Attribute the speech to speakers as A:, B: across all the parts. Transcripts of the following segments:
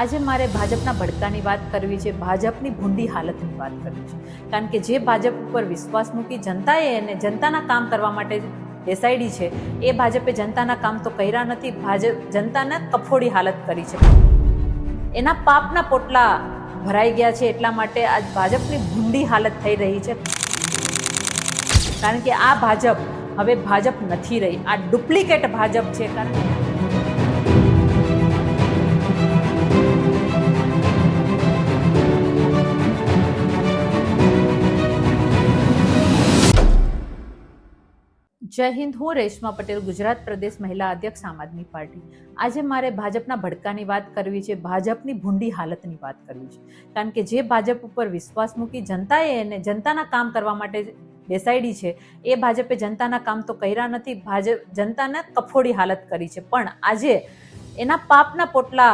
A: આજે મારે ભાજપના ભડકાની વાત કરવી છે, ભાજપની ભૂંડી હાલતની વાત કરવી છે. કારણ કે જે ભાજપ ઉપર વિશ્વાસ મૂકી જનતાએ એને, જનતાના કામ કરવા માટે બેસાડી છે, એ ભાજપે જનતાના કામ તો કર્યા નથી, ભાજપ, જનતાને કફોડી હાલત કરી છે. એના પાપના પોટલા ભરાઈ ગયા છે, એટલા માટે આજ ભાજપની ભૂંડી હાલત થઈ રહી છે. કારણ કે આ ભાજપ હવે ભાજપ નથી રહી, આ ડુપ્લિકેટ ભાજપ છે. કારણ કે જય હિન્દ, હું રેશમા પટેલ, ગુજરાત પ્રદેશ મહિલા અધ્યક્ષ, આમ આદમી પાર્ટી. આજે મારે ભાજપના ભડકાની વાત કરવી છે, ભાજપની ભૂંડી હાલતની વાત કરવી છે. કારણ કે જે ભાજપ ઉપર વિશ્વાસ મૂકી જનતાએ એને, જનતાના કામ કરવા માટે બેસાડી છે, એ ભાજપે જનતાના કામ તો કર્યા નથી, ભાજપ, જનતાને કફોડી હાલત કરી છે. પણ આજે એના પાપના પોટલા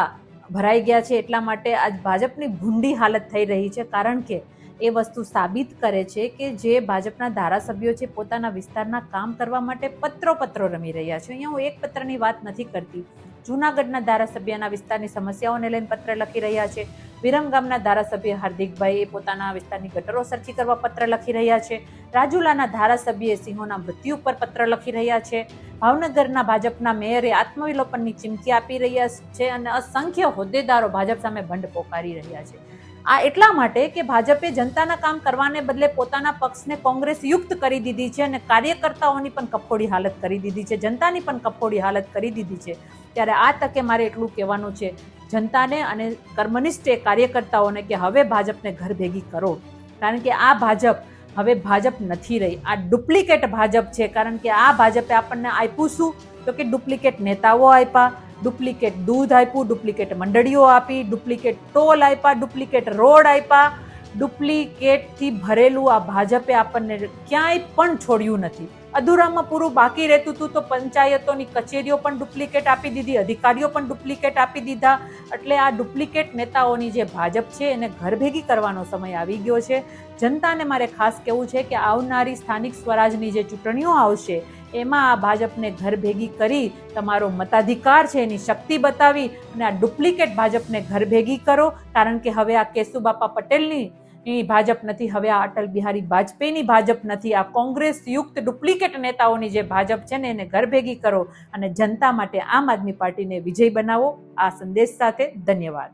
A: ભરાઈ ગયા છે, એટલા માટે આજ ભાજપની ભૂંડી હાલત થઈ રહી છે. કારણ કે એ વસ્તુ સાબિત કરે છે કે જે ભાજપના ધારાસભ્યો છે પોતાના વિસ્તારના કામ કરવા માટે પત્રો પત્રો રમી રહ્યા છે. અહીંયા હું એક પત્રની વાત નથી કરતી. જૂનાગઢના ધારાસભ્યના વિસ્તારની સમસ્યાઓને લઈને પત્ર લખી રહ્યા છે. વિરમગામના ધારાસભ્ય હાર્દિકભાઈ એ પોતાના વિસ્તારની ગટરો સરખી કરવા પત્ર લખી રહ્યા છે. રાજુલાના ધારાસભ્યએ સિંહોના મૃત્યુ પર પત્ર લખી રહ્યા છે. ભાવનગરના ભાજપના મેયરે આત્મવિલોપનની ચીમકી આપી રહ્યા છે અને અસંખ્ય હોદ્દેદારો ભાજપ સામે ભંડ પોકારી રહ્યા છે. આ એટલા માટે કે ભાજપે જનતાના કામ કરવાને બદલે પોતાના પક્ષને કોંગ્રેસ યુક્ત કરી દીધી છે અને કાર્યકર્તાઓની પણ કફોડી હાલત કરી દીધી છે. જનતાની પણ કફોડી હાલત કરી દીધી છે. ત્યારે આ તકે મારે એટલું કહેવાનું છે, જનતાને અને કર્મનિષ્ઠ કાર્યકર્તાઓને કે હવે ભાજપને ઘર ભેગી કરો. કારણ કે આ ભાજપ હવે ભાજપ નથી રહી. આ ડુપ્લિકેટ ભાજપ છે. કારણ કે આ ભાજપે આપણને આપ્યું શું? તો કે ડુપ્લિકેટ નેતાઓ આપ્યા, ડુપ્લિકેટ દૂધ આપ્યું, ડુપ્લિકેટ મંડળીઓ આપી, ડુપ્લિકેટ ટોલ આપ્યા, ડુપ્લિકેટ રોડ આપ્યા. ડુપ્લિકેટથી ભરેલું આ ભાજપે આપણને ક્યાંય પણ છોડ્યું નથી. અધૂરામાં પૂરું બાકી રહેતું હતું તો પંચાયતોની કચેરીઓ પણ ડુપ્લિકેટ આપી દીધી, અધિકારીઓ પણ ડુપ્લિકેટ આપી દીધા. એટલે આ ડુપ્લિકેટ નેતાઓની જે ભાજપ છે એને ઘર ભેગી કરવાનો સમય આવી ગયો છે. જનતાને મારે ખાસ કહેવું છે કે આવનારી સ્થાનિક સ્વરાજની જે ચૂંટણીઓ આવશે, એમાં આ ભાજપને ઘર ભેગી કરી તમારો મતાધિકાર છે એની શક્તિ બતાવી અને આ ડુપ્લિકેટ ભાજપને ઘર ભેગી કરો. કારણ કે હવે આ કેશુબાપા પટેલની ની ભાજપ નથી. હવે આ અટલ બિહારી વાજપેયીની ભાજપ નથી. આ કોંગ્રેસ યુક્ત ડુપ્લિકેટ નેતાઓની જે ભાજપ છે ને એને ઘરભેગી કરો અને જનતા માટે આમ આદમી પાર્ટીને વિજય બનાવો. આ સંદેશ સાથે ધન્યવાદ.